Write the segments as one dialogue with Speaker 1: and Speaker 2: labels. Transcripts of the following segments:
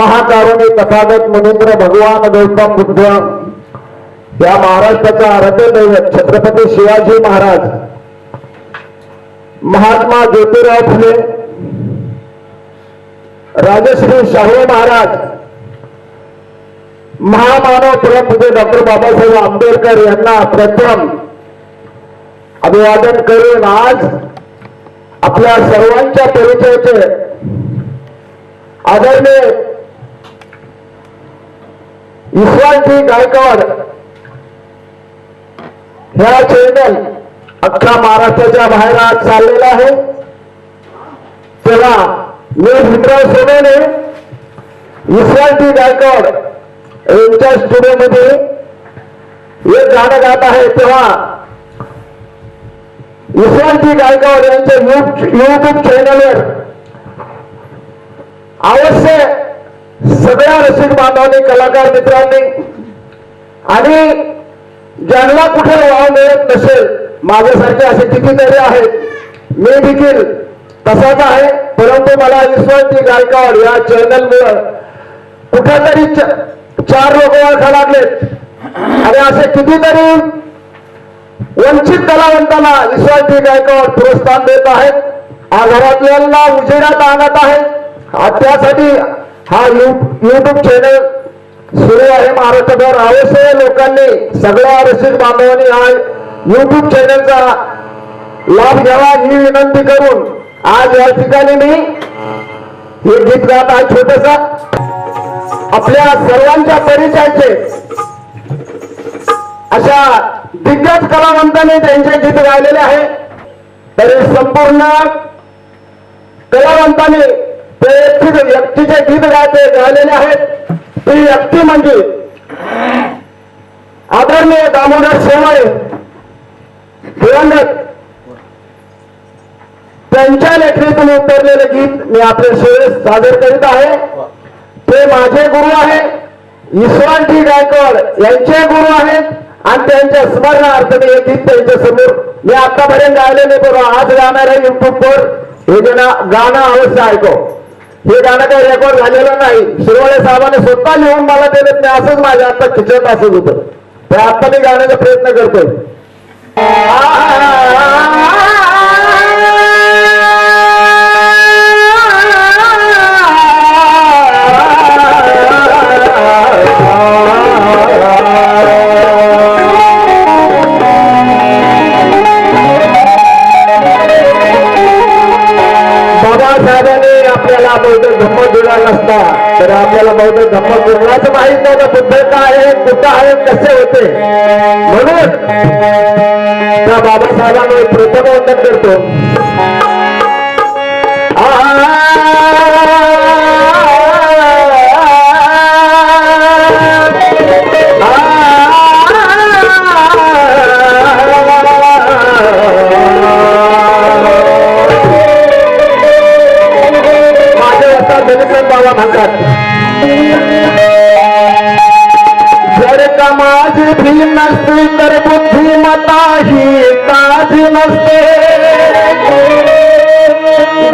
Speaker 1: महाकारुणी तथागत मुनींद्र भगवान गौतम बुद्ध या महाराष्ट्राचा रथदैवत छत्रपती शिवाजी महाराज महात्मा ज्योतिराव फुले राजश्री शाहू महाराज महामानव परमपूज्य डॉक्टर बाबासाहेब आंबेडकर यांना प्रथम अभिवादन करून आज आपल्या सर्वांच्या परिचयाचे आदरणीय विश्वासजी गायकवाड ह्या चॅनल अख्खा महाराष्ट्राच्या बाहेर आज चाललेला आहे. तेव्हा मी भीमराव सोनवणे विश्वासजी गायकवाड यांच्या स्टुडिओमध्ये एक गाणं गात आहे. तेव्हा विश्वासजी गायकवाड यांच्या युट्यूब चॅनलवर अवश्य सगळ्या रसिक बांधवांनी कलाकार मित्रांनी आणि ज्यांना कुठे वाव मिळत नसेल माझ्यासारखे असे कितीतरी आहेत मी देखील तसाच आहे परंतु मला विश्वासजी गायकवाड या चॅनल मुळे कुठेतरी च- चार लोक ओळखा लागलेत. आणि असे कितीतरी वंचित कलावंतांना विश्वासजी गायकवाड प्रोत्साहन देत आहेत आघाड्यातल्यांना उजेडात आणत आहेत. आ- त्यासाठी हा युट्यूब चॅनल सुरू आहे. महाराष्ट्रभर अवश्य लोकांनी सगळ्या रसिक बांधवांनी हा युट्यूब चॅनलचा लाभ घ्यावा ही विनंती करून आज या ठिकाणी मी हे गीत गात आहे. छोटस आपल्या सर्वांच्या परिचयाचे अशा दिग्गज कलावंतांनी त्यांचे गीत गायलेले आहे. तरी संपूर्ण कलावंतांनी ते व्यक्तीचे गीत गायचे गायलेले आहेत. ती व्यक्ती म्हणजे आदरणीय दामोदर शेवाळे दिवंगत त्यांच्या लेखणीतून उतरलेले गीत मी आपल्या शेवेस सादर करीत आहे. ते माझे गुरु आहे. विश्वासजी गायकवाड यांचे गुरु आहेत आणि त्यांच्या स्मरणार्थ मी हे गीत त्यांच्यासमोर मी आतापर्यंत गायलेले बरोबर आज गाणार आहे युट्यूबवर हे गाणं गाणं अवश्य ऐको. हे गाणं काही रेकॉर्ड झालेलं नाही. शिरवळे साहेबांनी स्वतः लिहून मला दिलं नाही असंच माझ्या आता खिचत असत होतं. ते आता मी गाण्याचा प्रयत्न करतोय. असता तर आपल्याला बहुतेक धम्म दिलाच माहीत नव्हतं बुद्ध काय आहे कुठं आहे कसे होते. म्हणून त्या बाबासाहेबांना प्रथम वंदन करतो. बुद्धी भी तर बुद्धिमता ही ताजी नसते.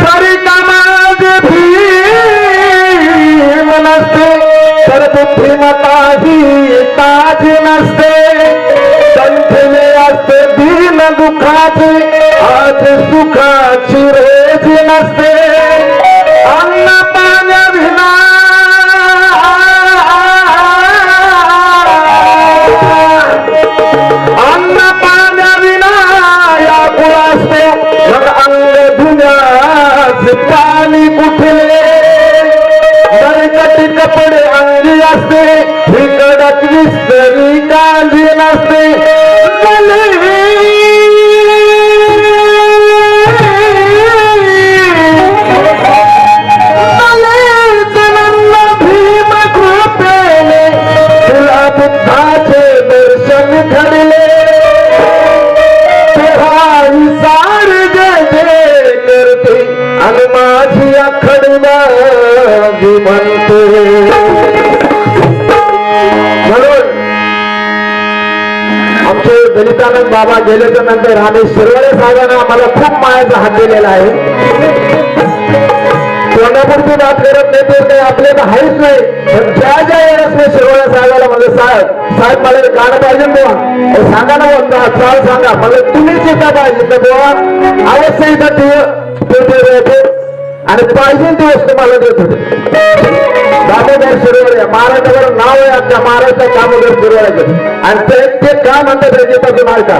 Speaker 1: जरी का भीम नसते तर बुद्धिमता ही ताजी नसते. संठले असते दीन दुखाचे आज सुखाची रेज नसते. अन्न पाण्या विना बाबा गेल्याच्यानंतर आणि शिरवळे साहेबांना आम्हाला खूप मायाचा हात दिलेला आहे. कोणापुरती बात करत नाही ते काही आपले तर आहेच नाही. पण ज्या ज्या वेळेस मी शिरवण्या साहेबाला म्हणजे साहेब साहेब मला गाणं पाहिजे ना बुवा सांगा ना बोलता चाल सांगा. मला तुम्हीच येता पाहिजे तर बुवा. अवश्य इथं ते- आणि पाहिजे ती वस्तू मला देत होते. दामोदर शिरोळे महाराष्ट्रावर नाव आहे आमच्या महाराष्ट्रात दामोदर शिरोळ्याचं. आणि ते ते का म्हणतात त्याची मालका?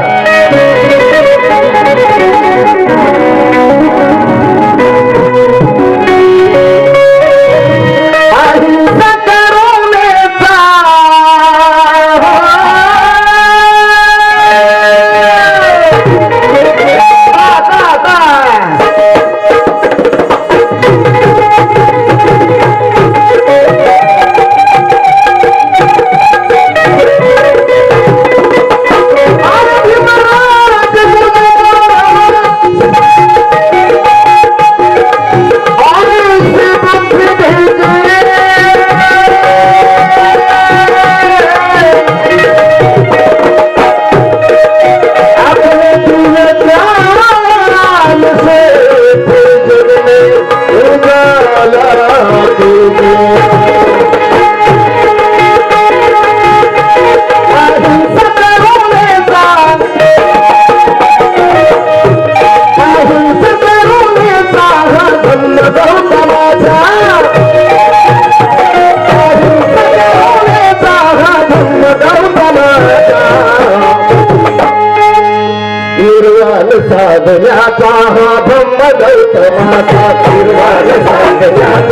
Speaker 1: verdade.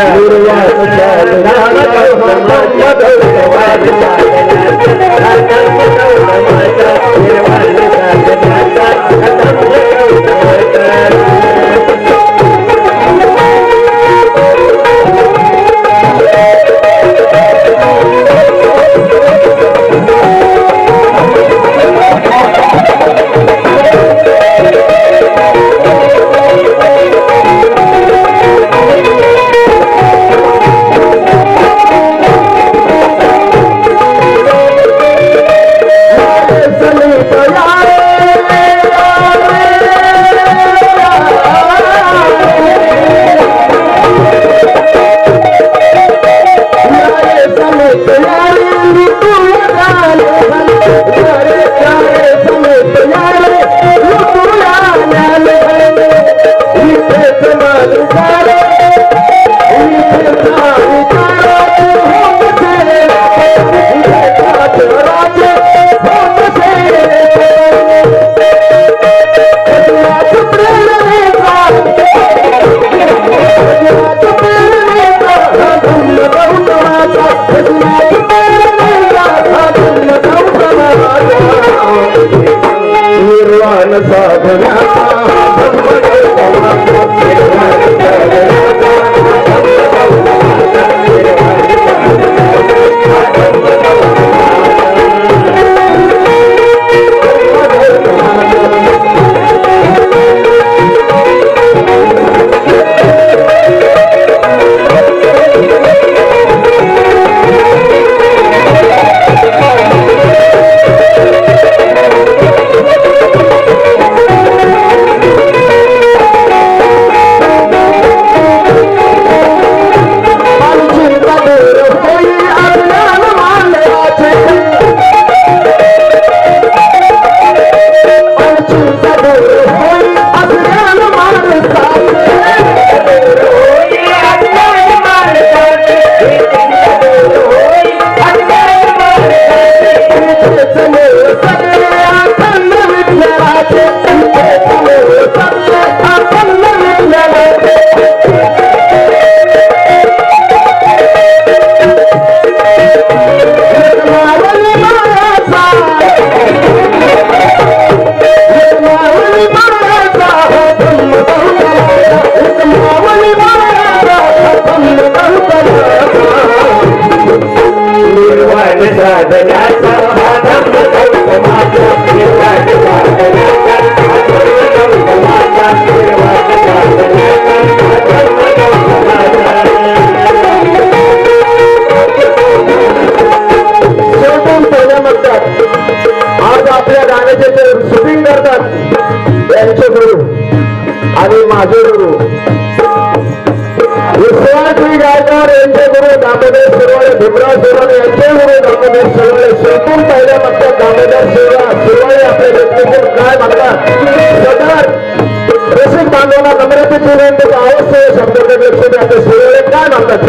Speaker 1: Yeah. Hey, करतात. त्यांचे गुरु आणि माझे गुरु. विश्वासजी गायकवाड यांचे गुरु दामोदर शिरवाळे भीमराव शिरवाळे यांचे गुरु दामोदर शिरवाळे शेतून पहिल्या म्हणतात दामोदर शिरवा शिरवाळे आपले व्यक्तिगत काय म्हणतात? सदर. रसिक बांधवांना नम्रतेची विनंती अवश्य शब्दाकडे लक्ष द्या ते शिरवाळे काय म्हणतात?